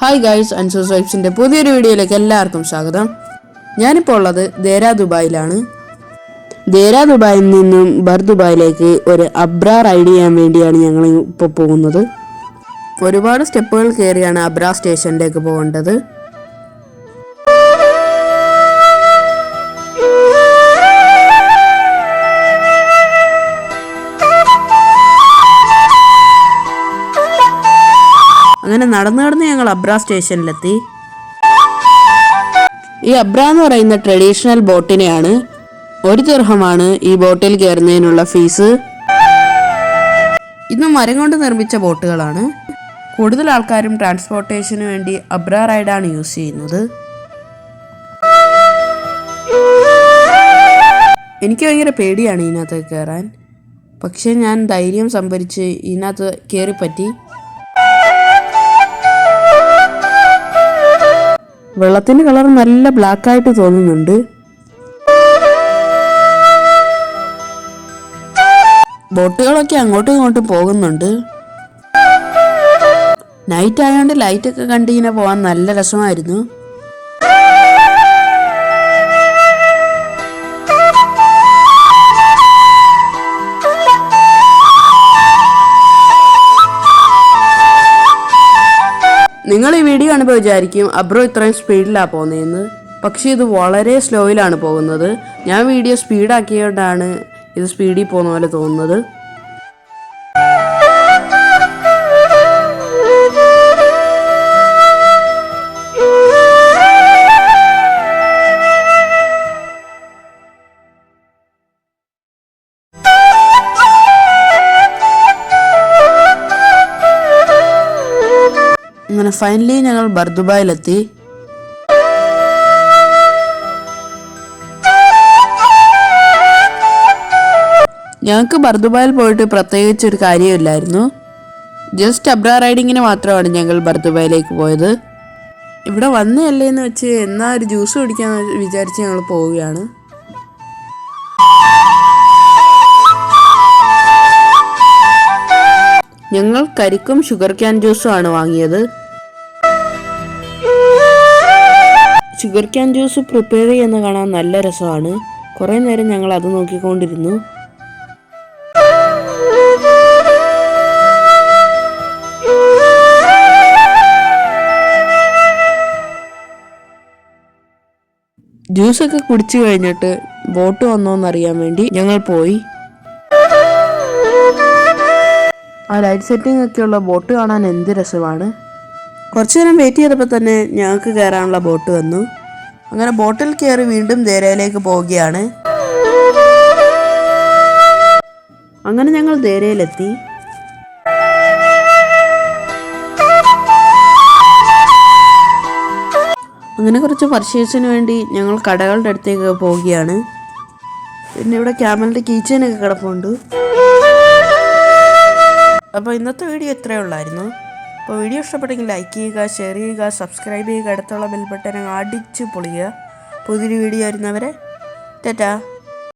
Hi guys അൻസൂസ് വൈബ്സിന്റെ പുതിയൊരു വീഡിയോയിലേക്ക് എല്ലാവർക്കും സ്വാഗതം. ഞാനിപ്പോൾ ഉള്ളത് ദേരാ ദുബായിലാണ്. ദേരാ ദുബായിൽ നിന്നും ബർ ദുബായിലേക്ക് ഒരു അബ്രാ റൈഡ് ചെയ്യാൻ വേണ്ടിയാണ് ഞങ്ങൾ ഇപ്പോൾ പോകുന്നത്. ഒരുപാട് സ്റ്റെപ്പുകൾ കയറിയാണ് അബ്രാ സ്റ്റേഷനിലേക്ക് പോകേണ്ടത്. അങ്ങനെ നടന്നു നടന്ന് ഞങ്ങൾ അബ്ര സ്റ്റേഷനിലെത്തി. ഈ അബ്ര എന്ന് പറയുന്ന ട്രഡീഷണൽ ബോട്ടിനെയാണ് ഒരു ദർഹമാണ് ഈ ബോട്ടിൽ കയറുന്നതിനുള്ള ഫീസ്. ഇന്ന് മരം കൊണ്ട് നിർമ്മിച്ച ബോട്ടുകളാണ്. കൂടുതൽ ആൾക്കാരും ട്രാൻസ്പോർട്ടേഷന് വേണ്ടി അബ്ര റൈഡാണ് യൂസ് ചെയ്യുന്നത്. എനിക്ക് ഭയങ്കര പേടിയാണ് ഇതിനകത്ത് കയറാൻ. പക്ഷേ ഞാൻ ധൈര്യം സംഭരിച്ച് ഇതിനകത്ത് കയറിപ്പറ്റി വെള്ളത്തിന്റെ കളർ നല്ല ബ്ലാക്ക് ആയിട്ട് തോന്നുന്നുണ്ട്. ബോട്ടുകളൊക്കെ അങ്ങോട്ടും ഇങ്ങോട്ടും പോകുന്നുണ്ട്. നൈറ്റ് ആയതുകൊണ്ട് ലൈറ്റൊക്കെ കണ്ടിങ്ങനെ പോകാൻ നല്ല രസമായിരുന്നു. നിങ്ങൾ ഈ വീഡിയോ കാണുമ്പോൾ വിചാരിക്കും അബ്രോ ഇത്രയും സ്പീഡിലാണ് പോകുന്നതെന്ന് പക്ഷേ ഇത് വളരെ സ്ലോയിലാണ് പോകുന്നത്. ഞാൻ വീഡിയോ സ്പീഡാക്കിയതുകൊണ്ടാണ് ഇത് സ്പീഡിൽ പോകുന്ന പോലെ തോന്നുന്നത്. അങ്ങനെ ഫൈനലി ഞങ്ങൾ ബർദുബായിലെത്തി. ഞങ്ങൾക്ക് ബർദുബായിൽ പോയിട്ട് പ്രത്യേകിച്ച് ഒരു കാര്യമില്ലായിരുന്നു. ജസ്റ്റ് അബ്രാ റൈഡിങ്ങിന് മാത്രമാണ് ഞങ്ങൾ ബർദുബായിലേക്ക് പോയത്. ഇവിടെ വന്നതല്ലേ എന്ന് വെച്ച് എന്നാ ഒരു ജ്യൂസ് കുടിക്കാന്ന് വിചാരിച്ച് ഞങ്ങൾ പോവുകയാണ്. ഞങ്ങൾ കരിക്കും ഷുഗർ ക്യാൻ ജ്യൂസും ആണ് വാങ്ങിയത്. ഷുഗർ ക്യാൻ ജ്യൂസ് പ്രിപ്പയർ ചെയ്യുന്ന കാണാൻ നല്ല രസമാണ്. കുറേ നേരം ഞങ്ങൾ അത് നോക്കിക്കൊണ്ടിരുന്നു. ജ്യൂസൊക്കെ കുടിച്ചു കഴിഞ്ഞിട്ട് ബോട്ട് വന്നോന്നറിയാൻ വേണ്ടി ഞങ്ങൾ പോയി. ആ ലൈറ്റ് സെറ്റിംഗ് ഒക്കെയുള്ള ബോട്ട് കാണാൻ എന്ത് രസമാണ്? കുറച്ചു നേരം വെയിറ്റ് ചെയ്തപ്പോൾ തന്നെ ഞങ്ങൾക്ക് കയറാനുള്ള ബോട്ട് വന്നു. അങ്ങനെ ബോട്ടിൽ കയറി വീണ്ടും ദേരയിലേക്ക് പോവുകയാണ്. അങ്ങനെ ഞങ്ങൾ ദേരയിലെത്തി അങ്ങനെ കുറച്ച് പർച്ചേസിന് വേണ്ടി ഞങ്ങൾ കടകളുടെ അടുത്തേക്ക് പോവുകയാണ്. പിന്നെ ഇവിടെ ക്യാമലിന്റെ കീച്ചനൊക്കെ കിടപ്പുണ്ട്. അപ്പോൾ ഇന്നത്തെ വീഡിയോ ഇത്രയേ ഉള്ളായിരുന്നു. അപ്പോൾ വീഡിയോ ഇഷ്ടപ്പെട്ടെങ്കിൽ ലൈക്ക് ചെയ്യുക ഷെയർ ചെയ്യുക സബ്സ്ക്രൈബ് ചെയ്യുക അടുത്തുള്ള ബെൽ അടിച്ച് പൊളിയുക. പുതിയൊരു വീഡിയോ വരുന്നവരെ ടാറ്റാ.